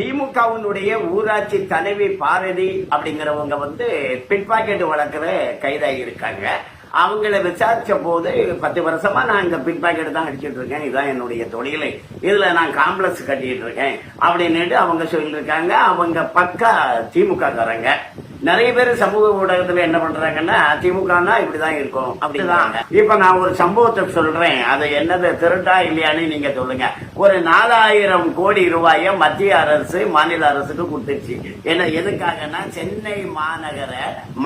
திமுகவினுடைய ஊராட்சி தலைவி பாரதி அப்படிங்கிறவங்க வந்து பிட் பாக்கெட் வழக்குல கைதாகி இருக்காங்க. அவங்கள விசாரிச்ச போது பத்து வருஷமா நான் இந்த பிட் பாக்கெட் தான் அடிச்சிட்டு இருக்கேன் இதுதான் என்னுடைய தொழிலை. இதுல நான் காம்ப்ளெக்ஸ் கட்டிட்டு இருக்கேன் அப்படின்னுட்டு அவங்க சொல்லியிருக்காங்க அவங்க பக்கா திமுக காரங்க நிறைய பேர் சமூக ஊடகத்துல என்ன பண்றாங்கன்னா திமுகனா இப்படிதான் இருக்கும் அப்படிதான். இப்ப நான் ஒரு சம்பவத்தை சொல்றேன். அது என்னது திருட்டா இல்லையான்னு நீங்க சொல்லுங்க. ஒரு நாலாயிரம் கோடி ரூபாய மத்திய அரசு மாநில அரசுக்கு கொடுத்துருச்சு என்ன எதுக்காகன்னா சென்னை மாநகர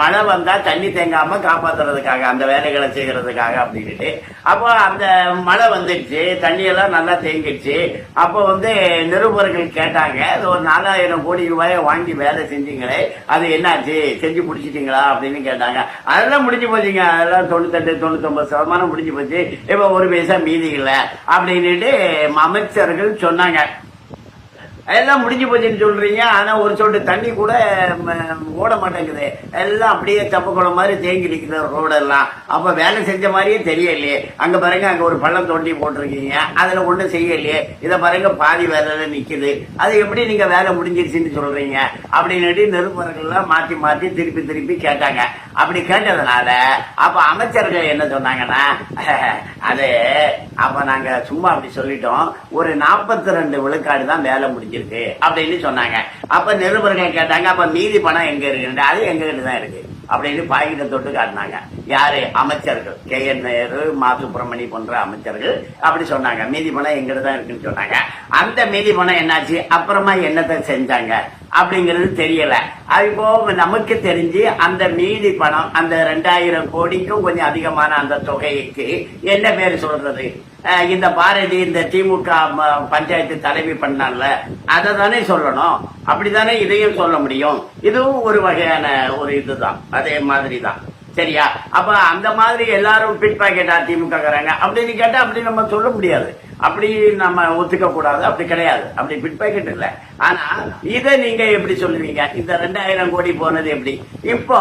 மழை வந்தா தண்ணி தேங்காம காப்பாத்துறதுக்காக அந்த வேலைகளை செய்யறதுக்காக அப்படின்ட்டு அப்போ அந்த மழை வந்துடுச்சு தண்ணி எல்லாம் நல்லா தேங்கிடுச்சு. அப்போ வந்து நிருபர்கள் கேட்டாங்க அது ஒரு நாலாயிரம் கோடி ரூபாயை வாங்கி வேலை செஞ்சீங்களே அது என்னாச்சு செஞ்சு முடிச்சிட்டீங்களா அப்படின்னு கேட்டாங்க. அதெல்லாம் முடிஞ்சு போச்சுங்க. அதெல்லாம் தொண்ணூத்தெட்டு தொண்ணூத்தொம்பது சதமானம் முடிஞ்சு போச்சு. இப்போ ஒரு பைசா மீதி இல்லை. அப்படின்னுட்டு அமைச்சர்கள் சொன்னாங்க. எல்லாம் முடிஞ்சு போச்சுன்னு சொல்றீங்க. ஆனா ஒரு சொட்டு தண்ணி கூட ஓட மாட்டேங்குது. எல்லாம் அப்படியே தப்பு குளம் மாதிரி தேங்கி நிக்குது ரோடெல்லாம். அப்ப வேலை செஞ்ச மாதிரியே தெரியலையே. அங்க பாருங்க அங்க ஒரு பள்ளம் தோண்டி போட்டிருக்கீங்க. அதுல ஒண்ணும் செய்யலையே. இதை பாருங்க பாதி வேலையில நிக்குது. அது எப்படி நீங்க வேலை முடிஞ்சிருச்சுன்னு சொல்றீங்க? அப்படின்னுட்டு நிருபர்கள்லாம் மாத்தி மாத்தி திருப்பி திருப்பி கேட்டாங்க. அப்படி கேட்டதுனால அப்ப அமைச்சர்கள் என்ன சொன்னாங்கன்னா அது அப்ப நாங்க சும்மா அப்படி சொல்லிட்டோம். ஒரு நாற்பத்தி ரெண்டு விழுக்காடு தான் வேலை முடிஞ்சிருக்கு அப்படின்னு சொன்னாங்க. அப்ப நிருபர்கள் கேட்டாங்க அப்ப மீதி பணம் எங்க இருக்கு? அது எங்க கிட்ட தான் இருக்கு. அப்படின்னு பாய்கிட்ட தொட்டு காட்டினாங்க. யாரு? அமைச்சர்கள். கே. என். நேரு மா சுப்பிரமணி போன்ற அமைச்சர்கள். அப்படி சொன்னாங்க. மீதி பணம் எங்கிட்ட தான் இருக்குன்னு சொன்னாங்க. அந்த மீதி பணம் என்னாச்சு? அப்புறமா என்னத்தை செஞ்சாங்க? அப்படிங்கிறது தெரியல. அது போக நமக்கு தெரிஞ்சு அந்த மீதி பணம் அந்த ரெண்டாயிரம் கோடிக்கும் கொஞ்சம் அதிகமான அந்த தொகைக்கு என்ன பேர் சொல்றது? இந்த பாரதி இந்த திமுக ம- பஞ்சாயத்து தலைவி பண்ணால அதை தானே சொல்லணும். அப்படித்தானே இதையும் சொல்ல முடியும். இதுவும் ஒரு வகையான ஒரு இதுதான். அதே மாதிரி தான் சரியா? அப்ப அந்த மாதிரி எல்லாரும் பிட் பாக்கெட் திமுக காரங்க அப்படின்னு கேட்டா அப்படி நம்ம சொல்ல முடியாது. அப்படி நம்ம ஒத்துக்க கூடாது. அப்படி கிடையாது. அப்படி பிட் பாக்கெட் இல்லை. ஆனா இதை நீங்க எப்படி சொல்லுவீங்க? இந்த ரெண்டாயிரம் கோடி போனது எப்படி? இப்போ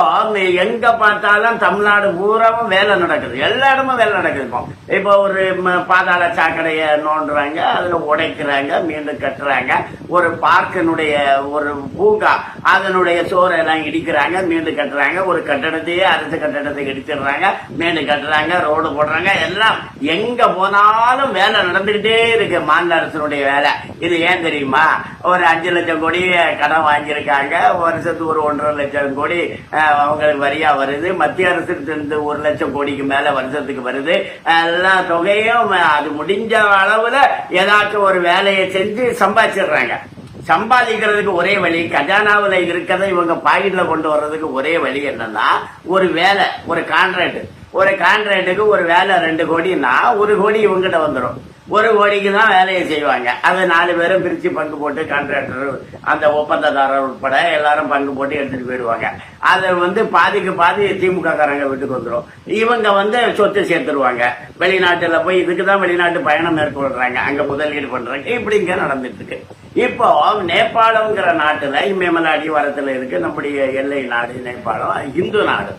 எங்க பார்த்தாலும் தமிழ்நாடு பூராவும் வேலை நடக்குது. எல்லா இடமும் வேலை நடக்குது இப்போ. இப்போ ஒரு பாதாள சாக்கடையை நோண்டுறாங்க அதுல உடைக்கிறாங்க மீண்டும் கட்டுறாங்க. ஒரு பார்க்கினுடைய ஒரு பூங்கா அதனுடைய சோறை எல்லாம் இடிக்கிறாங்க மீண்டும் கட்டுறாங்க. ஒரு கட்டடத்தையே அரசு கட்டடத்தை இடிச்சிடுறாங்க மீண்டும் கட்டுறாங்க ரோடு போடுறாங்க. எல்லாம் எங்க போனாலும் வேலை நடந்துகிட்டே இருக்கு. மாநில அரசனுடைய வேலை. இது ஏன் தெரியுமா? ஒரு அஞ்சு லட்சம் கோடி கடன் வாங்கியிருக்காங்க. வருஷத்துக்கு ஒரு ஒன்றரை லட்சம் கோடி அவங்களுக்கு வரியா வருது. மத்திய அரசுக்கு ஒரு லட்சம் கோடிக்கு மேல வருஷத்துக்கு வருது. எல்லா தொகையும் அது முடிஞ்ச அளவுல ஏதாச்சும் ஒரு வேலையை செஞ்சு சம்பாதிச்சிடுறாங்க. சம்பாதிக்கிறதுக்கு ஒரே வழி கஜானாவில் இருக்கிறத இவங்க பாக்கெட்ல கொண்டு வர்றதுக்கு ஒரே வழி என்னன்னா ஒரு வேலை ஒரு கான்ட்ராக்ட் ஒரு கான்ட்ராக்டுக்கு ஒரு வேலை ரெண்டு கோடின்னா ஒரு கோடி இவங்கிட்ட வந்துடும் ஒரு கோடிக்கு தான் வேலையை செய்வாங்க. அதை நாலு பேரும் பிரித்து பங்கு போட்டு கான்ட்ராக்டர் அந்த ஒப்பந்ததாரர் உட்பட எல்லாரும் பங்கு போட்டு எடுத்துகிட்டு போயிடுவாங்க. அதை வந்து பாதிக்கு பாதி திமுக காரங்க வீட்டுக்கு வந்துடும் இவங்க வந்து சொத்து சேர்த்துருவாங்க. வெளிநாட்டில் போய் இதுக்கு தான் வெளிநாட்டு பயணம் மேற்கொள்கிறாங்க அங்கே முதலீடு பண்ணுறாங்க இப்படி இங்க நடந்துட்டு இருக்கு இப்போ நேபாளங்கிற நாட்டில் இமயமலை அடிவாரத்தில் இருக்கு நம்முடைய எல்லை நாடு நேபாளம் இந்து நாடு.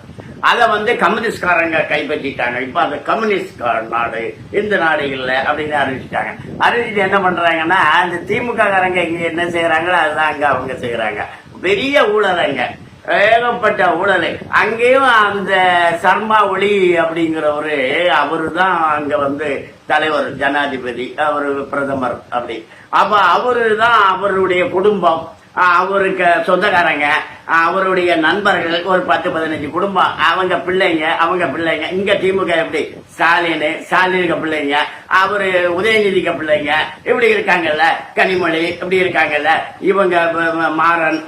அதை வந்து கம்யூனிஸ்ட்காரங்க கைப்பற்றிட்டாங்க. இப்ப அந்த கம்யூனிஸ்ட் நாடு இந்த நாடு இல்லை அப்படின்னு அறிவிச்சிட்டாங்க. அறிவிச்சுட்டு என்ன பண்றாங்கன்னா அந்த திமுக காரங்க இங்க என்ன செய்யறாங்களோ அதுதான் அங்க அவங்க செய்யறாங்க பெரிய ஊழலங்க. ஏகப்பட்ட ஊழல். அங்கேயும் அந்த சர்மா ஒளி அப்படிங்கிறவரு அவரு தான் அங்க வந்து தலைவர் ஜனாதிபதி அவரு பிரதமர் அப்படி. அப்ப அவரு தான் அவருடைய குடும்பம். அவருக்கு சொந்தக்காரங்க அவருடைய நண்பர்கள் ஒரு பத்து பதினஞ்சு குடும்பம் அவங்க பிள்ளைங்க அவங்க பிள்ளைங்க இங்க திமுக எப்படி? ஸ்டாலின் ஸ்டாலினுக்கு பிள்ளைங்க அவரு உதயநிதிக்கு பிள்ளைங்க இப்படி இருக்காங்கல்ல கனிமொழி இப்படி இருக்காங்கல்ல இவங்க மாறன்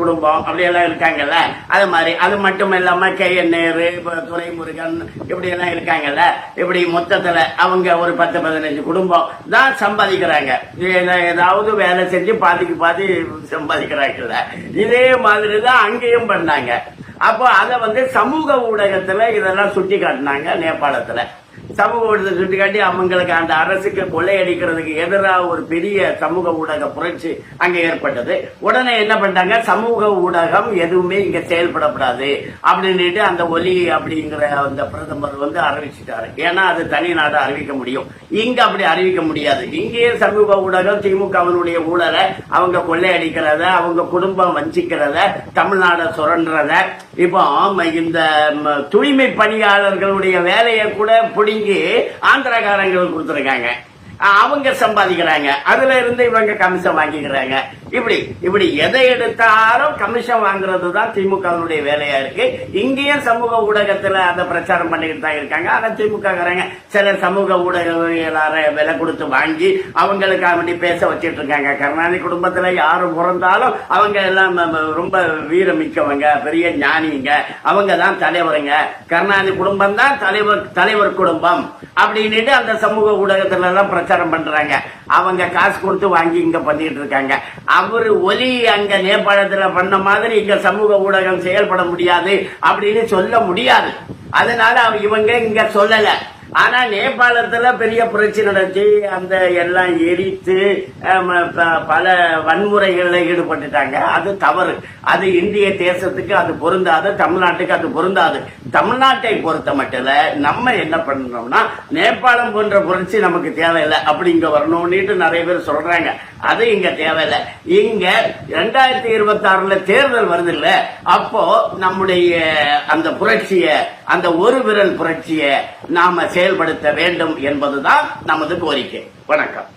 குடும்பம் அப்படி எல்லாம் இருக்காங்கல்ல. அது மாதிரி அது மட்டும் இல்லாம கே என் நேரு இப்ப துரைமுருகன் இப்படி எல்லாம் இருக்காங்கல்ல. இப்படி மொத்தத்துல அவங்க ஒரு பத்து பதினஞ்சு குடும்பம் தான் சம்பாதிக்கிறாங்க. ஏதாவது வேலை செஞ்சு பாதிக்கு பாதி சம்பாதிக்கிறாங்கல்ல. இதே மாதிரி தான் அங்கேயும் பண்ணாங்க. அப்போ அதை வந்து சமூக ஊடகத்தில் இதெல்லாம் சுட்டி காட்டினாங்க நேபாளத்தில். சமூக ஊடகத்தை சுட்டிக்காட்டி அவங்களுக்கு அந்த அரசுக்கு கொள்ளையடிக்கிறதுக்கு எதிராக ஒரு பெரிய சமூக ஊடக புரட்சி அங்கே ஏற்பட்டது. உடனே என்ன பண்ணிட்டாங்க? சமூக ஊடகம் எதுவுமே இங்க செயல்படக்கூடாது அப்படின்னுட்டு அந்த ஒலி அப்படிங்கிற அந்த பிரதமர் வந்து அறிவிச்சிட்டாரு. ஏன்னா அது தனி நாடு அறிவிக்க முடியும். இங்க அப்படி அறிவிக்க முடியாது. இங்கேயே சமூக ஊடகம் திமுகவினுடைய ஊழலை அவங்க கொள்ளையடிக்கிறத அவங்க குடும்பம் வஞ்சிக்கிறத தமிழ்நாடை சுரண்டுறத இப்போ இந்த தூய்மை பணியாளர்களுடைய வேலையை கூட பிடுங்கி ஆந்திரக்காரங்களுக்கு கொடுத்துருக்காங்க. அவங்க சம்பாதிக்கிறாங்க. அதுல இருந்து இவங்க கமிஷன் வாங்கிக்கிறாங்க. இப்படி இப்படி எதை எடுத்தாலும் கமிஷன் வாங்குறது தான் திமுகவினுடைய வேலையா இருக்கு. இங்கேயும் சமூக ஊடகத்துல அந்த பிரச்சாரம் பண்ணிக்கிட்டு தான் இருக்காங்க. ஆனா திமுக காரங்க சில சமூக ஊடகவியலாளரை விலை கொடுத்து வாங்கி அவங்களுக்காக வேண்டி பேச வச்சிட்டு இருக்காங்க. கருணாநிதி குடும்பத்துல யாரு பிறந்தாலும் அவங்க எல்லாம் ம- ரொம்ப வீரமிக்கவங்க பெரிய ஞானிங்க. அவங்க தான் தலைவருங்க. கருணாநிதி குடும்பம் தான் தலைவர் தலைவர் குடும்பம் அப்படின்னுட்டு அந்த சமூக ஊடகத்துல எல்லாம் பிரச்சாரம் பண்றாங்க. அவங்க காசு கொடுத்து வாங்கி இங்க பண்ணிட்டு இருக்காங்க. அவர் ஒலி அங்க நேபாளத்துல பண்ண மாதிரி இங்க சமூக ஊடகம் செயல்பட முடியாது அப்படின்னு சொல்ல முடியாது. அதனால இவங்க இங்க சொல்லலை. ஆனா நேபாளத்துல பெரிய புரட்சி நடத்தி அந்த எல்லாம் எரித்து பல வன்முறைகளில் ஈடுபட்டுட்டாங்க. அது தவறு. அது இந்திய தேசத்துக்கு அது பொருந்தாது தமிழ்நாட்டுக்கு அது பொருந்தாது. தமிழ்நாட்டை பொறுத்த மட்டும் நம்ம என்ன பண்ணணும்னா நேபாளம் போன்ற புரட்சி நமக்கு தேவையில்லை அப்படி இங்க வரணும்னுட்டு நிறைய பேர் சொல்றாங்க. அது இங்க தேவையில்லை. இங்க ரெண்டாயிரத்தி இருபத்தி ஆறுல தேர்தல் வருது இல்ல அப்போ நம்முடைய அந்த புரட்சிய அந்த ஒரு விரல் புரட்சியை நாம செயல்படுத்த வேண்டும் என்பதுதான் நமது கோரிக்கை. வணக்கம்.